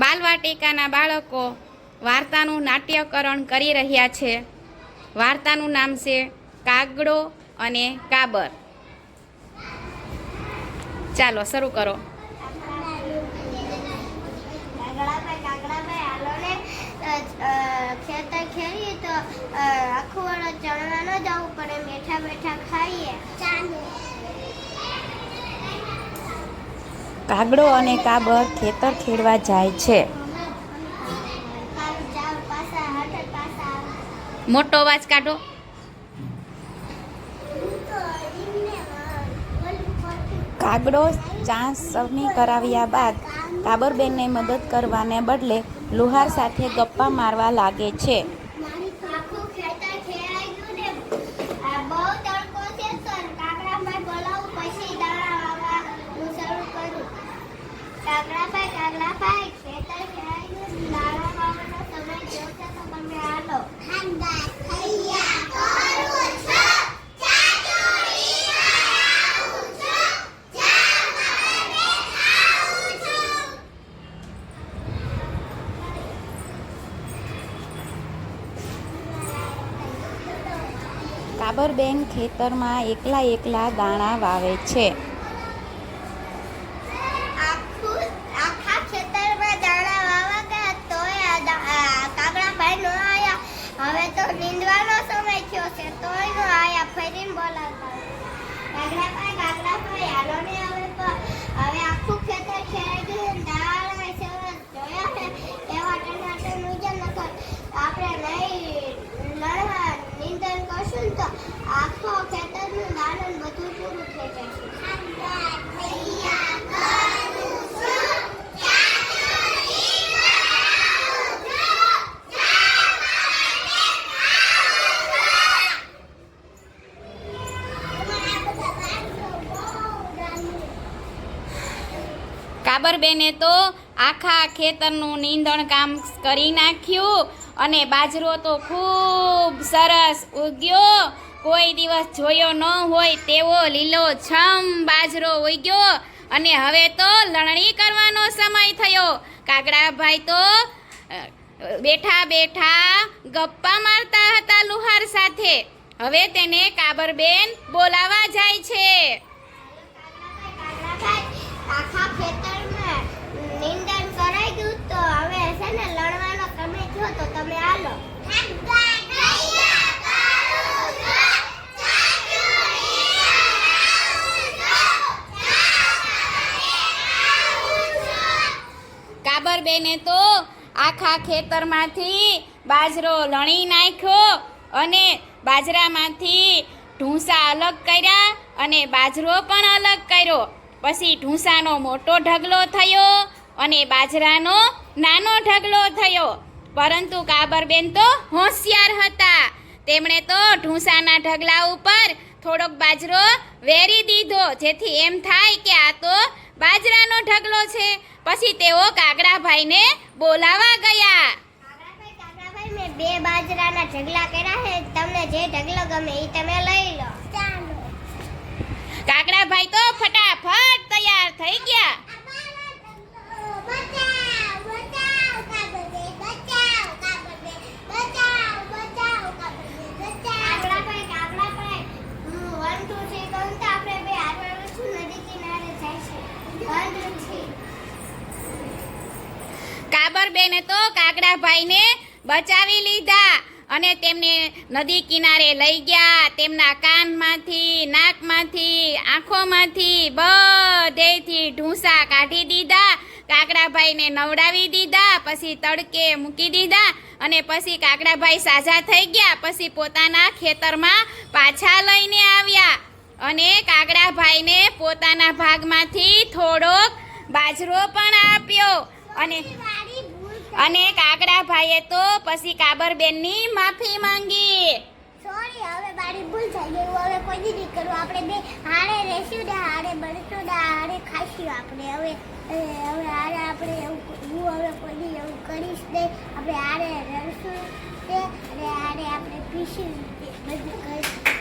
બાલવાટિકાના બાળકો વાર્તાનું નાટ્યકરણ કરી રહ્યા છે. વાર્તાનું નામ છે કાગડો અને કાબર. ચાલો, શરૂ કરો. ખેતર ખેડીએ તો આખું ચણવા ન જવું પડે બેઠા બેઠા ખાઈએ. ચાલે કાગડો અને કાબર ખેતર ખેડવા જાય છે. મોટો અવાજ કાઢો કાગડો ચાંસ સવની કરાવ્યા બાદ કાબરબેનને મદદ કરવાને બદલે લુહાર સાથે ગપ્પા મારવા લાગે છે આખું ખેતર ખેડાઈ ગયું ને આ બહુ તડકો છે તો કાગડાભાઈ બોલાવું પછી દાણા વાવવાનું શરૂ કરું કાગડાભાઈ કાગડાભાઈ ખેતર ખેડાઈ ગયું દાણા વાવવાનો સમય થયો છે તો તમે હાલો ઠંડા થઈયા કરું છું ચાચોરી આવું છું ચા મારે ખાવું છું કાબરબેન ખેતરમાં એકલા એકલા દાણા વાવે છે. હવે તો નીંદવાનો સમય થયો છે, તોય નો આયા. ફરીને બોલાવતા. કાગડાભાઈ કાગડાભાઈ હાલો ને હવે પ- હવે આખું ખેતર ખેડાઈ ગયું છે. દાણા સરસ જોયા છે એવા ટનાટન ઉજન નકર આપણે નહીં લડવા નિંદન કરશું ને તો આખો ખેતરનું દાણન બધું પૂરું થઈ જશે કાબરબેને તો આખા ખેતરનું નીંદણ કામ કરી નાખ્યું અને બાજરો તો ખૂબ સરસ ઉગ્યો. કોઈ દિવસ જોયો ન હોય તેવો લીલો છમ બાજરો ઉગ્યો. અને હવે તો લણણી કરવાનો સમય થયો. કાગડાભાઈ તો બેઠા બેઠા ગપ્પા મારતા હતા લુહાર સાથે. હવે તેને કાબરબેન બોલાવા જાય છે. આખા ખેતરમાં નિંદન કરાઈ ગયું તો હવે છે ને લણવાનો સમય થયો તો તમે હાલો કાબરબેને તો આખા ખેતરમાંથી બાજરો લણી નાખ્યો અને બાજરામાંથી ઢૂંસા અલગ કર્યા અને બાજરો પણ અલગ કર્યો. પછી ઢૂંસાનો મોટો ઢગલો થયો અને બાજરાનો નાનો ઢગલો થયો. પરંતુ કાબરબેન તો હોશિયાર હતા. તેમણે તો ઢૂંસાના ઢગલા ઉપર થોડોક બાજરો વેરી દીધો. જેથી એમ થાય કે આ તો બાજરાનો ઢગલો છે. પછી તેઓ કાગડાભાઈને બોલાવા ગયા. મેં બે બાજરાના ઢગલા કર્યા છે. તમને જે ઢગલો ગમે એ તમે લઈ લો. ચાલો કાગડાભાઈ તો ફટાફટ તૈયાર થઈ ગયા બચાવ બચાવ કાગડે બચાવ કાગડે બચાવ બચાવ કાગડે બચાવ કાગડાભાઈ કાગડાભાઈ હું વન ટુ થ્રી કહું તો આપણે બે આગળ છું નદી કિનારે જાય છે વન ટુ થ્રી કાબરબેને તો કાગડાભાઈને બચાવી લીધા અને તેમને નદી કિનારે લઈ ગયા. તેમના કાનમાંથી, નાકમાંથી, આંખોમાંથી બધેથી ઢૂંસા કાઢી દીધા. કાગડાભાઈને નવડાવી દીધા, પછી તડકે મૂકી દીધા અને પછી કાગડાભાઈ સાજા થઈ ગયા. પછી પોતાના ખેતરમાં પાછા લઈને આવ્યા અને કાગડાભાઈને પોતાના ભાગમાંથી થોડોક બાજરો પણ આપ્યો અને મારી કાગડા ભાઈએ તો પછી કાબરબેનની માફી માંગી. સોરી હવે મારી ભૂલ થઈ ગઈ. હવે કોઈ નહીં કરું. આપણે બે હારે રહેશું ને, હારે બનશું ને, હારે ખાઈશું આપણે. હવે હવે હારે આપણે એવું હું હવે કોઈ દી એવું કરીશ નહીં. આપણે હારે રહેશું તે અને હારે આપણે પીશું બધું કરીશું.